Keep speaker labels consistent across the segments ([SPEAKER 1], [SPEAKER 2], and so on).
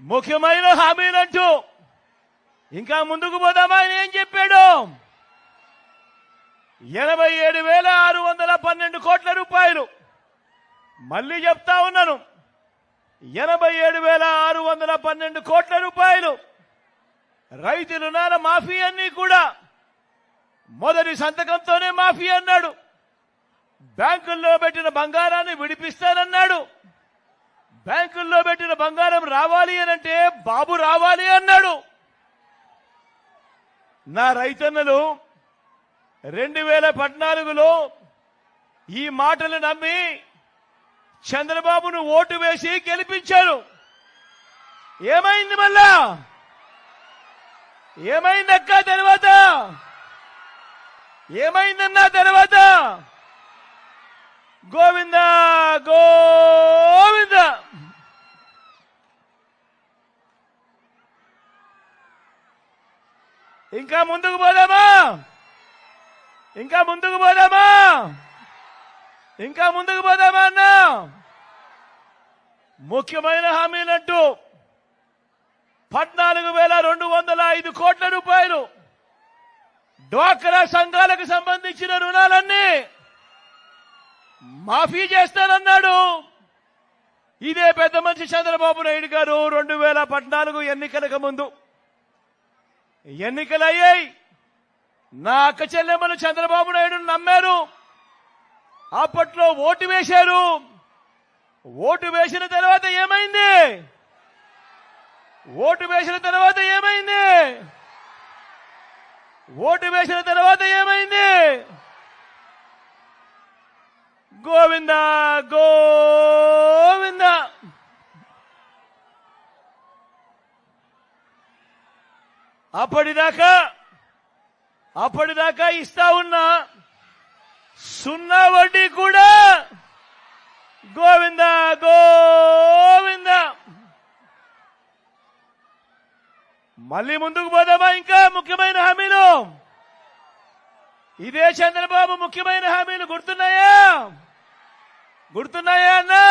[SPEAKER 1] ముఖ్యమైన హామీలంటూ ఇంకా ముందుకు పోదామా ఆయన ఏం చెప్పాడు? ఎనభై ఏడు వేల ఆరు వందల పన్నెండు కోట్ల రూపాయలు. మళ్ళీ చెప్తా ఉన్నాను. ఎనభై ఏడు వేల ఆరు వందల పన్నెండు కోట్ల రూపాయలు. రైతు రుణాల మాఫీ అన్ని కూడా మొదటి సంతకంతోనే మాఫీ అన్నాడు. బ్యాంకుల్లో పెట్టిన బంగారాన్ని విడిపిస్తానన్నాడు. బ్యాంకుల్లో పెట్టిన బంగారం రావాలి అనంటే బాబు రావాలి అన్నాడు. నా రైతన్నలు రెండు వేల పద్నాలుగులో ఈ మాటలు నమ్మి చంద్రబాబును ఓటు వేసి గెలిపించారు. ఏమైంది మళ్ళా? ఏమైందక్క తర్వాత? ఏమైందన్నా తర్వాత? గోవింద గోవింద! ఇంకా ముందుకు పోదామా? ఇంకా ముందుకు పోదామా? ఇంకా ముందుకు పోదామా అన్న? ముఖ్యమైన హామీలంటూ పద్నాలుగు వేల రెండు వందల ఐదు కోట్ల రూపాయలు డ్వాక్రా సంఘాలకు సంబంధించిన రుణాలన్నీ మాఫీ చేస్తానన్నాడు. ఇదే పెద్ద మనిషి చంద్రబాబు నాయుడు గారు రెండు వేల పద్నాలుగు ఎన్నికలకు ముందు. ఎన్నికలయ్యాయి. నా అక్క చెల్లెమ్మలు చంద్రబాబు నాయుడు నమ్మారు. అప్పట్లో ఓటు వేశారు. ఓటు వేసిన తర్వాత ఏమైంది? ఓటు వేసిన తర్వాత ఏమైంది? ఓటు వేసిన తర్వాత ఏమైంది? గోవింద గోవింద! అప్పటిదాకా అప్పటిదాకా ఇస్తా ఉన్నా సున్నా వడ్డీ కూడా గోవింద గోవింద. మళ్ళీ ముందుకు పోదామా ఇంకా? ముఖ్యమైన హామీలు. ఇదే చంద్రబాబు ముఖ్యమైన హామీలు గుర్తున్నాయా? గుర్తున్నాయా అన్నా?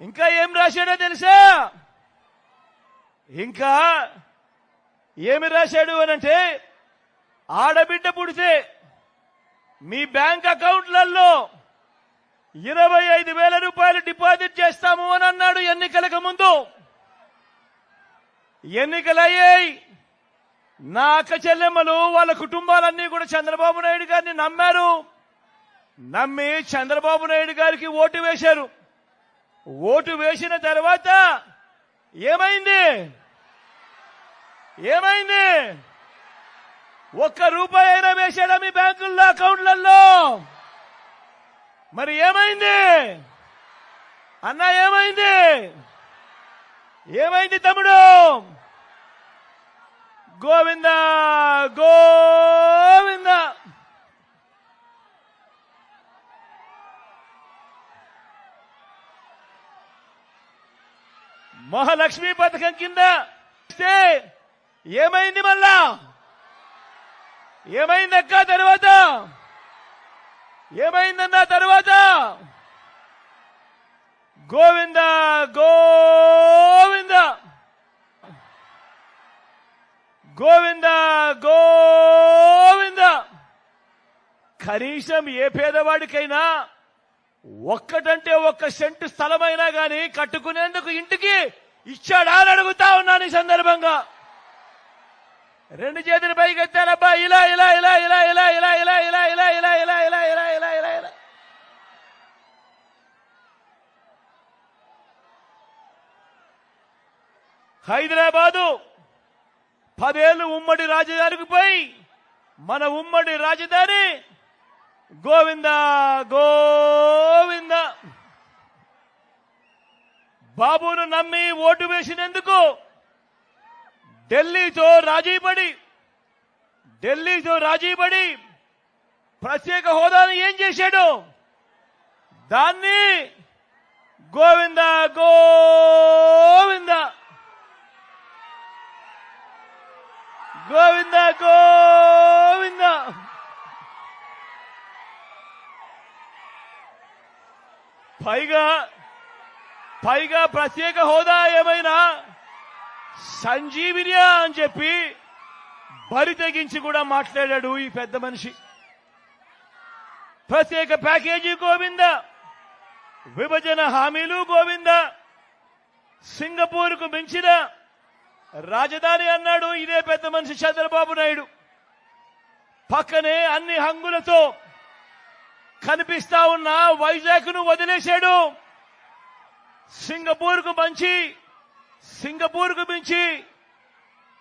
[SPEAKER 1] ఇంకా ఏం రాశాడో తెలుసా? ఇంకా ఏమి రాశాడు అనంటే ఆడబిడ్డ పుడితే మీ బ్యాంక్ అకౌంట్లలో ఇరవై ఐదు వేల రూపాయలు డిపాజిట్ చేస్తాము అని అన్నాడు ఎన్నికలకు ముందు. ఎన్నికలయ్యాయి. నా అక్క చెల్లెమ్మలు వాళ్ళ కుటుంబాలన్నీ కూడా చంద్రబాబు నాయుడు గారిని నమ్మారు. నమ్మి చంద్రబాబు నాయుడు గారికి ఓటు వేశారు. ఓటు వేసిన తర్వాత ఏమైంది? ఏమైంది? ఒక్క రూపాయి అయినా వేసాడా మీ బ్యాంకుల్లో అకౌంట్లలో మరి ఏమైంది? అన్న ఏమైంది? ఏమైంది తమ్ముడు? గోవింద గోవింద! మహాలక్ష్మి పథకం కింద ఇస్తే ఏమైంది మళ్ళా? ఏమైందక్క తర్వాత? ఏమైందన్న తర్వాత? గోవింద గోవింద! గోవింద గోవింద! కనీసం ఏ పేదవాడికైనా ఒక్కటంటే ఒక్క సెంటు స్థలమైనా గాని కట్టుకునేందుకు ఇంటికి ఇచ్చాడా అని అడుగుతా ఉన్నాను ఈ సందర్భంగా. రెండు చేతులు పైకి ఎత్తారబ్బా ఇలా ఇలా ఇలా ఇలా ఇలా ఇలా ఇలా ఇలా ఇలా ఇలా ఇలా ఇలా ఇలా ఇలా ఇలా ఇలా హైదరాబాదు పదేళ్ళు ఉమ్మడి రాజధానికి పోయి మన ఉమ్మడి రాజధాని గోవింద గోవింద బాబును నమ్మి ఓటు వేసినందుకు ఢిల్లీతో రాజీపడి ఢిల్లీతో రాజీపడి ప్రత్యేక హోదాను ఏం చేశాడు? దాన్ని గోవింద గోవింద గోవింద గోవింద. పైగా పైగా ప్రత్యేక హోదా ఏమైనా సంజీవినియా అని చెప్పి బరి తెగించి కూడా మాట్లాడాడు ఈ పెద్ద మనిషి. ప్రత్యేక ప్యాకేజీ గోవింద విభజన హామీలు గోవింద సింగపూర్కు మించిన రాజధాని అన్నాడు ఇదే పెద్ద మనిషి చంద్రబాబు నాయుడు. పక్కనే అన్ని హంగులతో కనిపిస్తా ఉన్న వైజాగ్ను వదిలేశాడు. సింగపూర్కు మంచి సింగపూర్కు మించి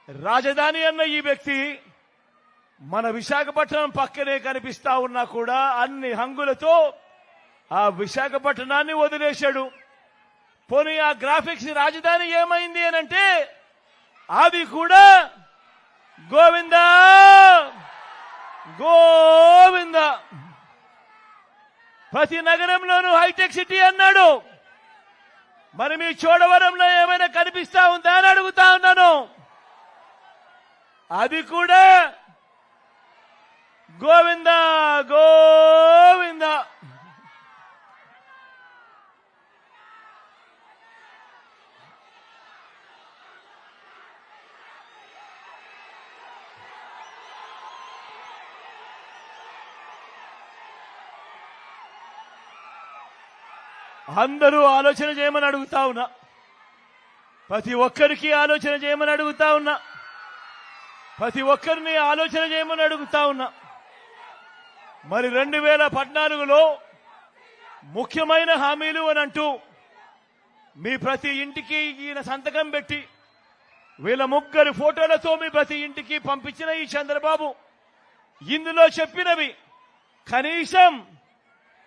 [SPEAKER 1] రాజధాని అన్న ఈ వ్యక్తి మన విశాఖపట్నం పక్కనే కనిపిస్తా ఉన్నా కూడా అన్ని హంగులతో ఆ విశాఖపట్నాన్ని వదిలేశాడు. పోనీ ఆ గ్రాఫిక్స్ రాజధాని ఏమైంది అని అంటే అది కూడా గోవిందా! గోవింద! ప్రతి నగరంలోనూ హైటెక్ సిటీ అన్నాడు. మరి మీ చోడవరంలో ఏమైనా కనిపిస్తా ఉందా అని అడుగుతా ఉన్నాను. అది కూడా గోవింద గో అందరూ ఆలోచన చేయమని అడుగుతా ఉన్నా. ప్రతి ఒక్కరికి ఆలోచన చేయమని అడుగుతా ఉన్నా. ప్రతి ఒక్కరిని ఆలోచన చేయమని అడుగుతా ఉన్నా. మరి రెండు వేల పద్నాలుగులో ముఖ్యమైన హామీలు అని అంటూ మీ ప్రతి ఇంటికి ఈయన సంతకం పెట్టి వీళ్ళ ముగ్గురు ఫోటోలతో మీ ప్రతి ఇంటికి పంపించిన ఈ చంద్రబాబు ఇందులో చెప్పినవి కనీసం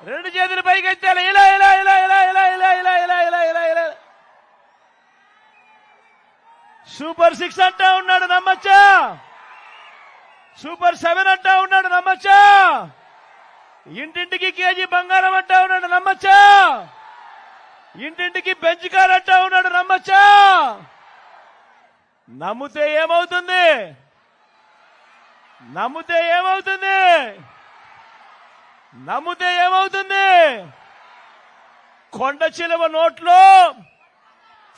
[SPEAKER 1] రెండు చేతులు పైకి ఎత్తాలి ఇలా ఇలా ఇలా ఇలా ఇలా ఇలా ఇలా ఇలా ఇలా ఇలా ఇలా సూపర్ సిక్స్ అంటా ఉన్నాడు నమ్మచ్చా సూపర్ సెవెన్ అంటా ఉన్నాడు నమ్మచ్చా ఇంటింటికి కేజీ బంగారం అంటా ఉన్నాడు నమ్మచ్చా ఇంటింటికి బెంచ్ కార్ అంటా ఉన్నాడు నమ్మచ్చా నమ్మితే ఏమవుతుంది నమ్మితే ఏమవుతుంది నమ్మితే ఏమవుతుంది? కొండ చిలువ నోట్లో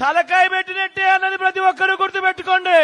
[SPEAKER 1] తలకాయ పెట్టినట్టే అన్నది ప్రతి ఒక్కరూ గుర్తుపెట్టుకోండి.